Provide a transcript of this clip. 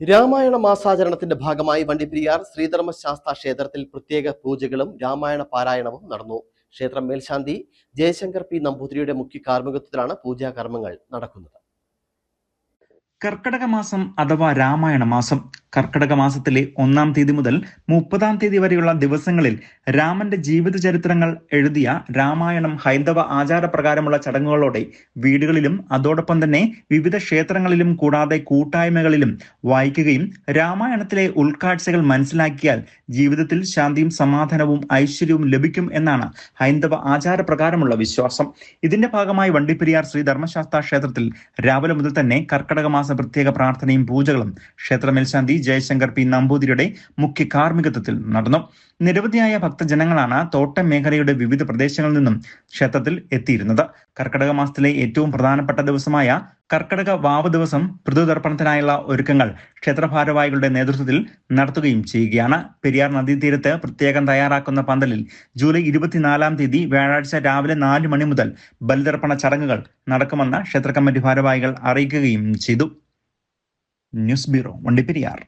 രാമായണ മാസാചരണത്തിന്റെ ഭാഗമായി വണ്ടിപ്പെരിയാർ ശ്രീധർമ്മശാസ്ത്ര ക്ഷേത്രത്തിൽ പ്രത്യേക പൂജകളും രാമായണ പാരായണവും നടന്നു. ക്ഷേത്രം മേൽശാന്തി ജയശങ്കർ പി നമ്പൂതിരിയുടെ മുഖ്യ കാർമ്മികത്വത്തിലാണ് പൂജാകർമ്മങ്ങൾ നടക്കുന്നത്. കർക്കടക മാസം അഥവാ രാമായണ മാസം കർക്കടക മാസത്തിലെ ഒന്നാം തീയതി മുതൽ മുപ്പതാം തീയതി വരെയുള്ള ദിവസങ്ങളിൽ രാമന്റെ ജീവിത ചരിത്രങ്ങൾ എഴുതിയ രാമായണം ഹൈന്ദവ ആചാരപ്രകാരമുള്ള ചടങ്ങുകളോടെ വീടുകളിലും അതോടൊപ്പം തന്നെ വിവിധ ക്ഷേത്രങ്ങളിലും കൂടാതെ കൂട്ടായ്മകളിലും വായിക്കുകയും രാമായണത്തിലെ ഉൾക്കാഴ്ചകൾ മനസ്സിലാക്കിയാൽ ജീവിതത്തിൽ ശാന്തിയും സമാധാനവും ഐശ്വര്യവും ലഭിക്കും എന്നാണ് ഹൈന്ദവ ആചാരപ്രകാരമുള്ള വിശ്വാസം. ഇതിന്റെ ഭാഗമായി വണ്ടിപ്പെരിയാർ ശ്രീ ധർമ്മശാസ്ത്ര ക്ഷേത്രത്തിൽ രാവിലെ മുതൽ തന്നെ കർക്കിടക മാസ പ്രത്യേക പ്രാർത്ഥനയും പൂജകളും ക്ഷേത്ര മേൽശാന്തി ജയശങ്കർ പി നമ്പൂതിരിയുടെ മുഖ്യ കാർമ്മികത്വത്തിൽ നടന്നു. നിരവധിയായ ഭക്തജനങ്ങളാണ് തോട്ടം മേഖലയുടെ വിവിധ പ്രദേശങ്ങളിൽ നിന്നും ക്ഷേത്രത്തിൽ എത്തിയിരുന്നത്. കർക്കടക മാസത്തിലെ ഏറ്റവും പ്രധാനപ്പെട്ട ദിവസമായ കർക്കടക വാവ് ദിവസം പൃഥുതർപ്പണത്തിനായുള്ള ഒരുക്കങ്ങൾ ക്ഷേത്രഭാരവാഹികളുടെ നേതൃത്വത്തിൽ നടത്തുകയും ചെയ്യുകയാണ്. പെരിയാർ നദീതീരത്ത് പ്രത്യേകം തയ്യാറാക്കുന്ന പന്തലിൽ ജൂലൈ ഇരുപത്തിനാലാം തീയതി വ്യാഴാഴ്ച രാവിലെ നാല് മണി മുതൽ ബലിതർപ്പണ ചടങ്ങുകൾ നടക്കുമെന്ന് ക്ഷേത്ര കമ്മിറ്റി ഭാരവാഹികൾ അറിയിക്കുകയും ചെയ്തു. News bureau Vandiperiyar.